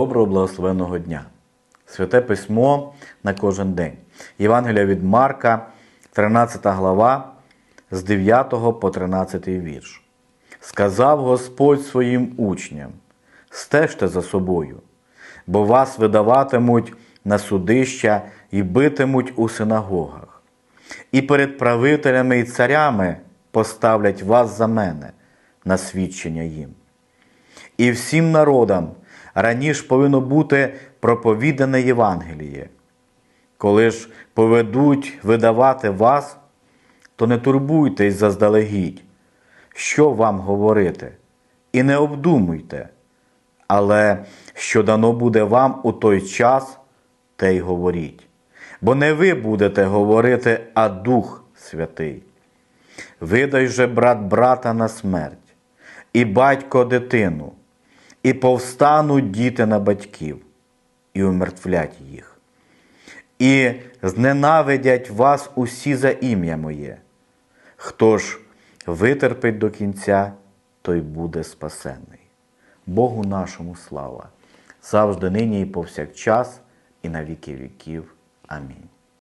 Доброго благословенного дня. Святе письмо на кожен день. Євангелія від Марка, 13 глава, з 9 по 13 вірш. Сказав Господь своїм учням: стежте за собою, бо вас видаватимуть на судища і битимуть у синагогах, і перед правителями і царями поставлять вас за мене на свідчення їм. І всім народам раніше повинно бути проповідане Євангеліє. Коли ж поведуть видавати вас, то не турбуйтесь заздалегідь, що вам говорити, і не обдумуйте, але що дано буде вам у той час, те й говоріть. Бо не ви будете говорити, а Дух Святий. Видай же брат брата на смерть, і батько дитину, і повстануть діти на батьків, і умертвлять їх. І зненавидять вас усі за ім'я моє. Хто ж витерпить до кінця, той буде спасенний. Богу нашому слава, завжди нині і повсякчас, і на віки віків. Амінь.